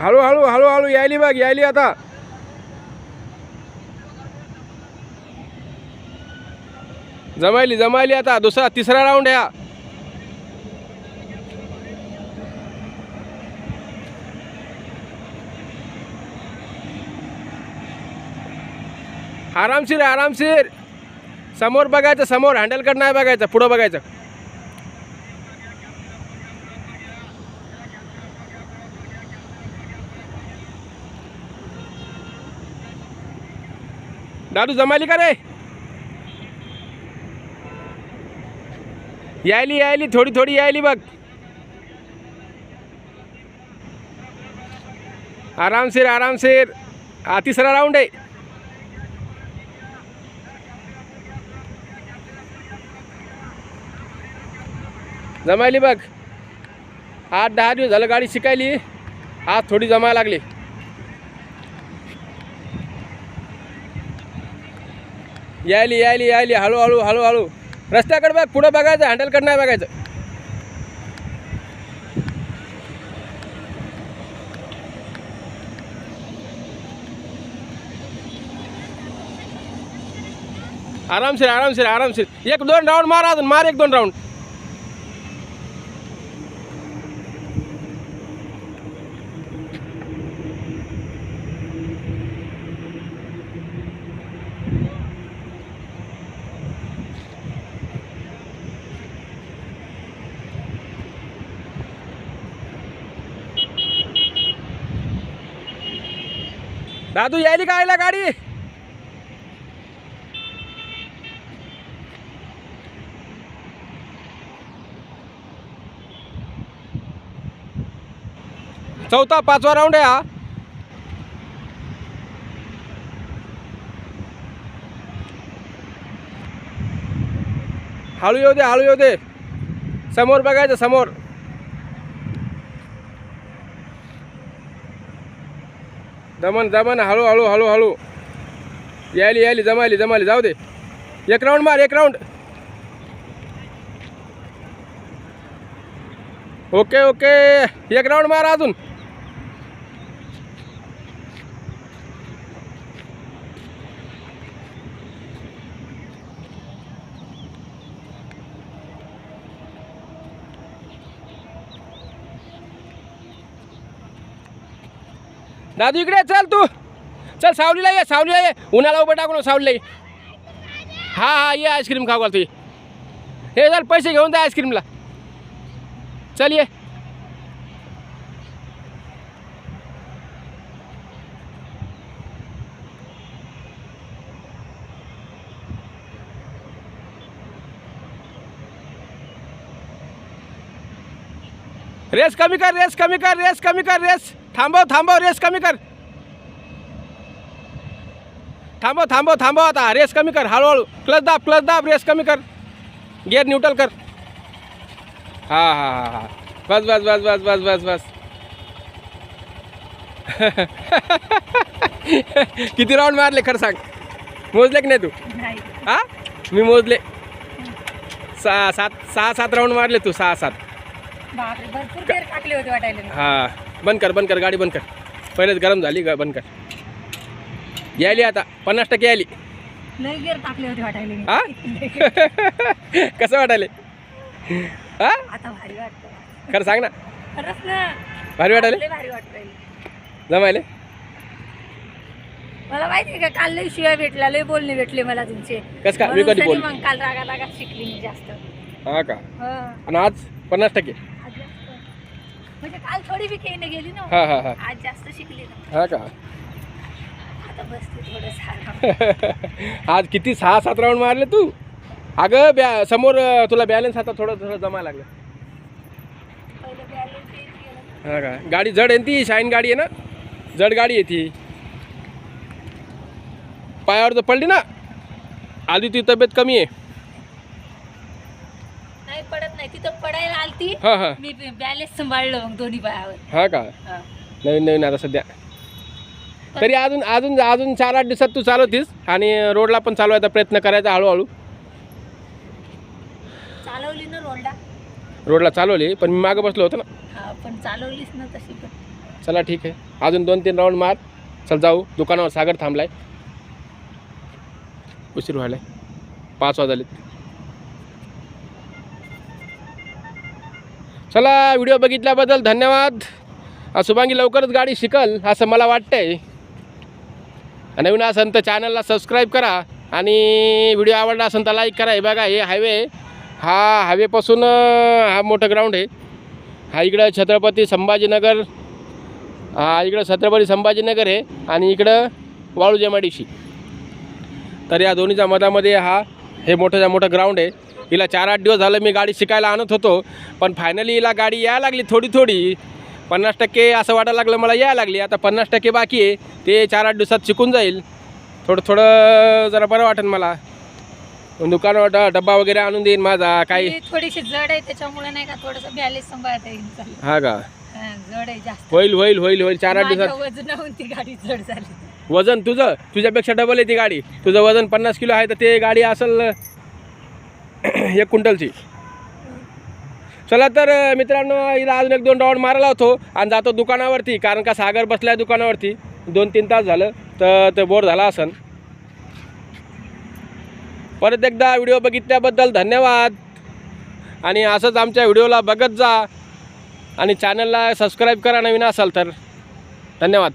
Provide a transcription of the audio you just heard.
हळूहळू हळूहळू यायली बघ यायली आता. जमायली जमायली आता. दुसरा तिसरा राऊंड या आरामशीर आरामशीर. समोर बघायचं समोर हँडल कट नाही बघायचं पुढं बघायचं. दादू जमायली का रे? यायली यायली थोडी थोडी यायली बघ. आरामशीर आरामशीर हा तिसरा राऊंड आहे. जमायली बघ. आठ दहा दिवस झालं गाडी शिकायली. आज थोडी जमायला लागली. यायली यायली यायली. हळूहळू हळूहळू रस्त्याकडे बघ पुढं बघायचं हँडलकडे नाही बघायचं. आरामशीर आरामशीर आरामशीर. एक दोन राऊंड मार अजून मार एक दोन राऊंड दादू यायली का आयला गाडी? चौथा पाचवा राऊंड आहे हा. हळू येऊ दे हळू येऊ दे. समोर बघायचं समोर. दमन दमन हळू हळू हळू हळू. यायली यायली जमायली जमायली. जाऊ दे. एक राऊंड मार एक राऊंड ओके ओके एक राऊंड मार अजून. दादू इकडे चल तू. चल सावलीला ये सावलीला ये. उन्हाला उभं टाकून सावलीला ये. हा हा ये आईस्क्रीम खाऊ घालतो तुझी हे चल पैसे घेऊन जा आईस्क्रीमला चल ये. रेस कमी कर रेस कमी कर रेस कमी कर रेस. थांबव थांबव रेस कमी कर. थांबव थांबव थांबव आता. रेस कमी कर हळूहळू. क्लच दाब क्लच दाब रेस कमी कर. गिअर न्यूट्रल कर. हा हा हा हा. बस बस बस बस बस बस बस. किती राऊंड मारले खरं सांग? मोजले की नाही तू? हा? मी मोजले. सहा सात सहा सात राऊंड मारले तू सहा सात. बापरे भरपूर गेअर टाकले होते वाटायला. मी. हा बंद कर बंद कर गाडी बंद कर. पहिलेच गरम झाली ग बंद कर. यायली आता पन्नास टक्के यायली. लय गेअर टाकले होते वाटायला. मी. हा? कसं वाटायले? हा? आता भारी वाटतं खरं सांग ना. खरंच ना. भारी वाटायले? लय भारी वाटतंय. जमायले? मला माहिती आहे का काल लय शिवाय भेटला लय बोलणे भेटले मला तुमचे. कस का? मी म्हणून कधी तरी बोल मग काल रागा रागात शिकली मी जास्त. हा का? हा, आणि आज पन्नास टक्के. म्हणजे काल थोडी बी खेळणे गेली ना. हा हा हा. आज जास्त शिकली ना. हा का? आता बसते थोडं सारं आज किती सहा सात राऊंड मारले तू? अगं ब्या समोर अं, तुला बॅलन्स आता थोडं थोडं जमायला लागलं. पहिलं balance येत गेलं. हा का? गाडी जड आहे ना ती? शाईन गाडी आहे ना? जड गाडी आहे ती. पायावर जर पडली ना? आधी ती तब्येत कमी आहे नाही पडत पडायला आलती. हा हा. मी बॅलेन्स सांभाळलं मग दोन्ही पायावर. हा का? हा. नवीन नवीन आता सध्या. तरी अजून अजून अजून चार आठ दिवसात तू चालवतीस आणि रोडला पण चालवायचा प्रयत्न करायचा हळूहळू. चालवली ना रोलडा रोडला चालवली पण मी मागं बसलो होतो ना. हा पण चालवलीच ना तशी पण. चला ठीक आहे. अजून दोन तीन राऊंड मार. चल जाऊ. दुकानावर सागर थांबलाय. उशीर व्हायलाय. पाच वाजलेत. चला व्हिडिओ बघितल्याबद्दल धन्यवाद. शुभांगी लवकरच गाडी शिकल असं मला वाटतंय. नवीन असेल तर चॅनलला सबस्क्राईब करा आणि व्हिडिओ आवडला असेल तर लाईक करा. हे बघा हे हायवे हा हायवेपासून हा मोठं ग्राउंड आहे. हा इकडं छत्रपती संभाजीनगर हा इकडं छत्रपती संभाजीनगर आहे आणि इकडं वाळूजेमाडीशी तर या दोन्हीच्या मधामध्ये हा हे मोठं मोठं ग्राउंड आहे. हिला चार आठ दिवस झालं मी गाडी शिकायला आणत होतो पण फायनली हिला गाडी यायला लागली थोडी थोडी पन्नास टक्के असं वाटायला लागलं मला यायला लागली. आता पन्नास टक्के बाकी आहे ते चार आठ दिवसात शिकून जाईल. थोडं थोडं जरा बरं वाटेल मला. दुकानावर ड- डब्बा वगैरे आणून देईन माझा काही. थोडीशी जड आहे त्याच्यामुळे नाही का थोडंसं बॅलेन्स सांभाळता येईल. हा का? जड आहे जास्त. होईल होईल होईल होईल. चार आठ दिवसात. वजनाहून ती गाडी जड झाली. वजन तुझं तुझ्यापेक्षा डबल आहे ती गाडी. तुझं वजन पन्नास किलो आहे तर ते गाडी असेल एक क्विंटलची. चला तर मित्रांनो हिला अजून एक दोन राऊंड मारायला होतो आणि जातो दुकानावरती. कारण का सागर बसलाय दुकानावरती. दोन तीन तास झालं तर ते बोर झाला असन. परत एकदा व्हिडिओ बघितल्याबद्दल धन्यवाद. आणि असंच आमच्या व्हिडिओला बघत जा. आणि चॅनलला सबस्क्राईब करा नवीन असाल तर. धन्यवाद.